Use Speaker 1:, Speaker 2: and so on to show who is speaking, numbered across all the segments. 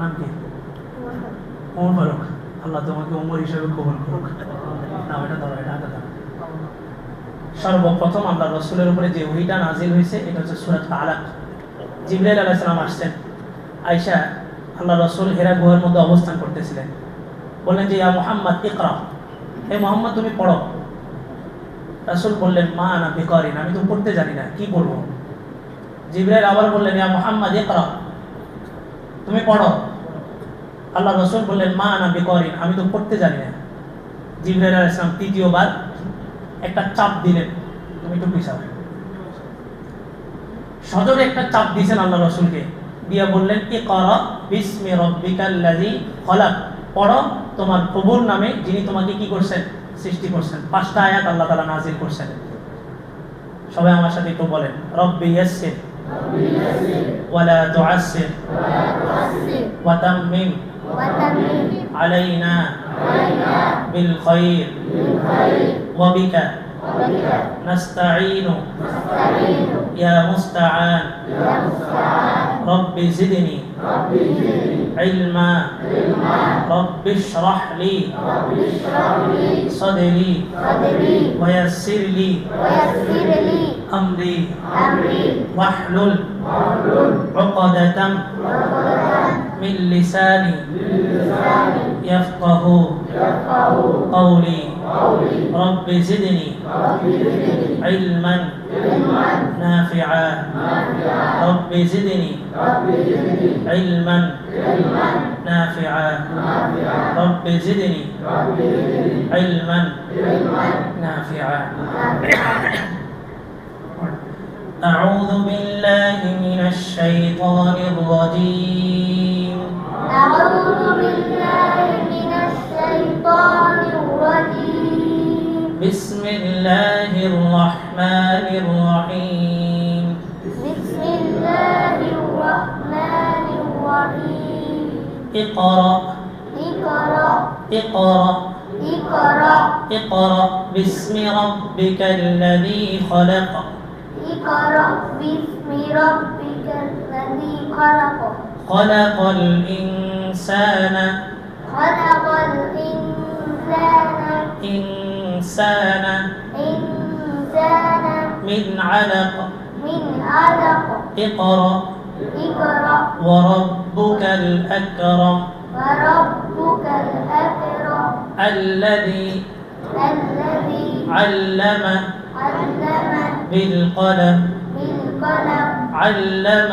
Speaker 1: নাম কি? আল্লাহ তোমাকে ওমর হিসেবে কবুল করুক। এটা ধরো এটা ধরো সর্বপ্রথম আল্লাহ রসুলের উপরে যে ওহিটা নাজিল হয়েছে, এটা হচ্ছে সুরাত জিবরাইল সালাম আসছেন। আল্লাহ রসুল হেরা গুহার মধ্যে অবস্থান করতেছিলেন। বললেন যে, ইয়া মোহাম্মদ, ইকরা। হে মোহাম্মদ, তুমি পড়ো। রাসূল বললেন, মা না বেকারিন আমি তো পড়তে জানি না, কি পড়ব? জিবরাইল আবার বললেন, ইয়া মোহাম্মদ, ইকরা। তুমি পড়ো। আল্লাহ রসুল বললেন মা না বেকারিন আমি তো পড়তে জানি না। জিবরাইল আলাইহিস সালাম তৃতীয়বার একটা চাপ দিলেন। তুমি একটু পিছাও। সজোরে একটা চাপ দিয়েছেন আল্লাহ রসুলকে। দিয়া বললেন কি কর বিস্মি রব্বিকাল্লাযী খলাক পড়ো তোমার প্রভুর নামে যিনি তোমাকে কি করছেন? সৃষ্টি করছেন। পাঁচটা আয়াত আল্লাহ তাআলা নাজিল করছেন। সবাই আমার সাথে একটু বলেন রব্বি ইয়াসসির ওয়ালা তুআসসির ওয়া তাম্মিম علينا بالخير وبك نستعين يا مستعان رب زدني علما رب اشرح لي صدري ويسر لي أمري واحلل عقدة من لساني يفقه قولي. رب زدني علما نافعا. رب زدني علما نافعا. رب زدني علما نافعا. أعوذ بالله من الشيطان الرجيم. بسم الله الرحمن الرحيم.
Speaker 2: بسم الله الرحمن الرحيم
Speaker 1: اقرأ.
Speaker 2: اقرأ.
Speaker 1: اقرأ.
Speaker 2: اقرأ
Speaker 1: اقرأ باسم ربك الذي خلق.
Speaker 2: اقرأ باسم ربك الذي خلق
Speaker 1: خلق الإنسان.
Speaker 2: خلق الإنسان.
Speaker 1: إنسان
Speaker 2: إنسان
Speaker 1: من علق.
Speaker 2: من علق.
Speaker 1: اقرأ.
Speaker 2: اقرأ.
Speaker 1: وربك الأكرم.
Speaker 2: وربك الأكرم.
Speaker 1: الذي
Speaker 2: الذي
Speaker 1: علم
Speaker 2: علم
Speaker 1: بالقلم.
Speaker 2: بالقلم.
Speaker 1: علم
Speaker 2: علم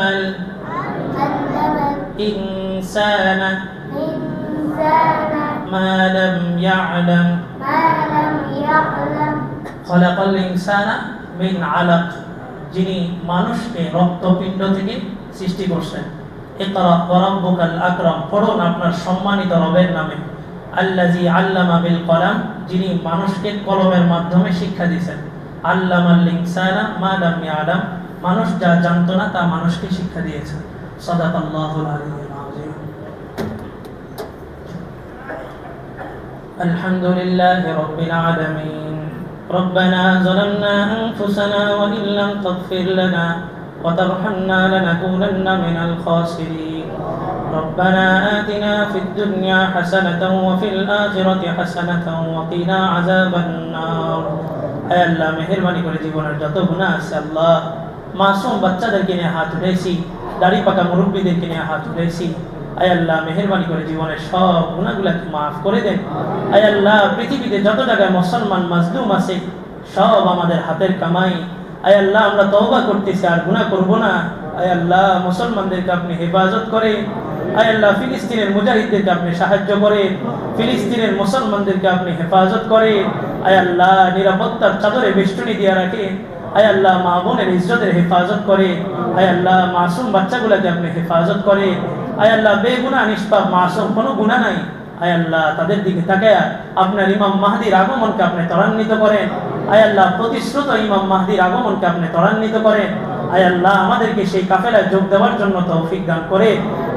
Speaker 1: الإنسان. يعلم
Speaker 2: ما لم يعلم.
Speaker 1: খলাকাল ইনসানা মিন আলাক, যিনি মানুষকে রক্তপিণ্ড থেকে সৃষ্টি করছেন। পড়ুন আপনার সম্মানিত রবের নামে। আল্লাজি আল্লামা বিল কলাম, যিনি মানুষকে কলমের মাধ্যমে শিক্ষা দিয়েছেন। ইনসানা মা মানুষ যা জানতো না তা মানুষকে শিক্ষা দিয়েছেন। সাদাকাল্লাহুল আলিয়ুল আযীম। ربنا ظلمنا أنفسنا وإن لم تغفر لنا وترحمنا لنكونن من الخاسرين ربنا آتنا في الدنيا حسنة وفي الآخرة حسنة وقنا عذاب النار আয় আল্লাহ মেহরবানি করে জীবনের যত গুণা আছে আল্লাহ মাসুম বাচ্চাদেরকে নিয়ে হাত উঠেছি দাড়ি পাকা মুরব্বীদেরকে নিয়ে হাত উঠেছি আয় আল্লাহ, মেহরবানি করে জীবনের সব গুণাগুলাকে মাফ করে দেন। আয় আল্লাহ, পৃথিবীতে যত জায়গায় মুসলমান মাজলুম আছে, সব আমাদের হাতের কামাই। আয় আল্লাহ, আমরা তওবা করতেছি, আর গুনাহ করব না। আয় আল্লাহ, মুসলমানদেরকে আপনি হেফাজত করে আয় আল্লাহ, ফিলিস্তিনের মুজাহিদদেরকে আপনি সাহায্য করে ফিলিস্তিনের মুসলমানদেরকে আপনি হেফাজত করে আয় আল্লাহ, নিরাপত্তার চাদরে বেষ্টনী দিয়ে রাখে আয় আল্লাহ, মা বোনের ইজ্জতের হেফাজত করে আয় আল্লাহ, মাসুম বাচ্চাগুলোকে আপনি হেফাজত করে আয় আল্লাহ বেগুনা নিষ্পাপ, মাসুম, কোনো গুণা নাই। আয় আল্লাহ, তাদের দিকে আপনার ইমাম মাহদির আগমনকে আপনি ত্বরান্বিত করেন। আয় আল্লাহ, প্রতিশ্রুত ইমাম মাহদির আগমনকে আপনি ত্বরান্বিত করেন। আয় আল্লাহ, আমাদেরকে সেই কাফেলায় যোগ দেওয়ার জন্য তৌফিক দান করে।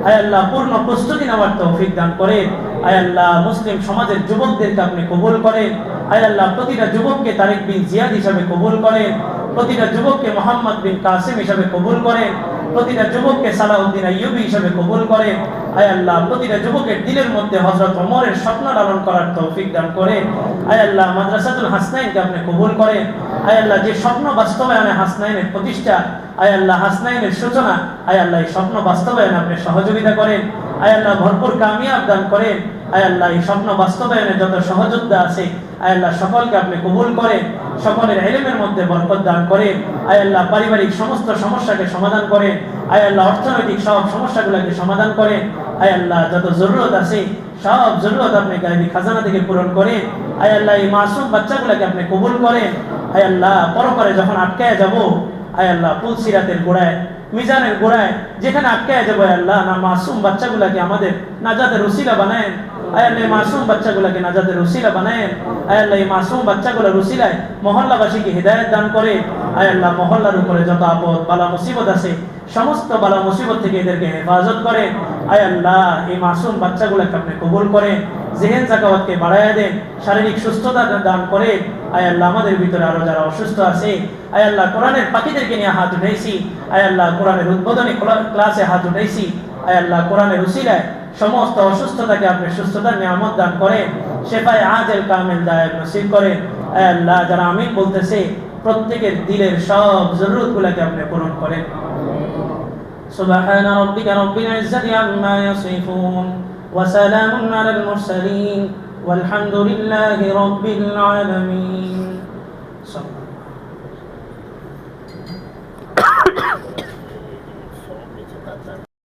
Speaker 1: আয় আল্লাহ, পূর্ণ প্রস্তুতি নেওয়ার তৌফিক দান করে। আয় আল্লাহ, মুসলিম সমাজের যুবকদেরকে আপনি কবুল করেন। আয় আল্লাহ, প্রতিটা যুবককে তারেক বিন জিয়াদ হিসাবে কবুল করেন। প্রতিটা যুবককে মোহাম্মদ বিন কাসিম হিসাবে কবুল করেন। প্রতিটা যুবককে সালাউদ্দিন আইয়ুবী হিসেবে কবুল করেন আয় আল্লাহ, প্রতিটা যুবকের দিলের মধ্যে হযরত ওমরের স্বপ্ন লালন করার তৌফিক দান করেন আয় আল্লাহ, মাদ্রাসাতুল হাসনাইনকে আপনি কবুল করেন। আয় আল্লাহ, যে স্বপ্ন বাস্তবায়নে হাসনাইনের প্রতিষ্ঠা, আয় আল্লাহ, হাসনাইনের সূচনা, আয় আল্লাহ, এই স্বপ্ন বাস্তবায়নে আপনি সহযোগিতা করেন। আয় আল্লাহ, ভরপুর কামিয়াব দান করেন। আয় আল্লাহ, এই স্বপ্ন বাস্তবায়নে যত সহযোদ্ধা আছে, আয় আল্লাহ, সকলকে আপনি কবুল করেন। সকলের এলেমের মধ্যে বরকত দান করেন। আয় আল্লাহ পারিবারিক সমস্ত সমস্যাকে সমাধান করেন। আয় আল্লাহ অর্থনৈতিক সব সমস্যাগুলোকে সমাধান করেন। আয় আল্লাহ যত জরুরত আছে, সব জরুরত আপনি গাইবি খাজানা থেকে পূরণ করেন। আয় আল্লাহ এই মাসুম বাচ্চাগুলোকে আপনি কবুল করেন। আয় আল্লাহ পরপরে যখন আটকায় যাব, আয় আল্লাহ পুলসিরাতের গোড়ায়, মিজানের গোড়ায়, যেখানে আটকায় যাব আল্লাহ না মাসুম বাচ্চাগুলাকে আমাদের নাজাদের রসিলা বানায়েন। সমস্ত হেফাজত করে। আপনি কবুল জেহেন বাড়াইয়া দেন, শারীরিক সুস্থতা দান করে। আয় আল্লাহ আমাদের ভিতরে আরও যারা অসুস্থ আছে, আয় আল্লাহ কোরআনের পাখিদেরকে নিয়ে হাত উঠাইছি। আয় আল্লাহ কোরআনের উদ্বোধনী ক্লা- ক্লাসে হাত উঠাইছি। আয় আল্লাহ কোরআনের উসিলায় সমস্ত অসুস্থতাকে আপনি সুস্থতার নিয়ামত দান করেন শেফায় আজেল কামেল দায়ের নসিব করেন আয় আল্লাহ যারা আমিন বলতেছে প্রত্যেকের দিলের সব জরুরত গুলাকে আপনি পূরণ করেন سبحان ربك رب العزة عما يصفون وسلام على المرسلين والحمد لله رب العالمين صلى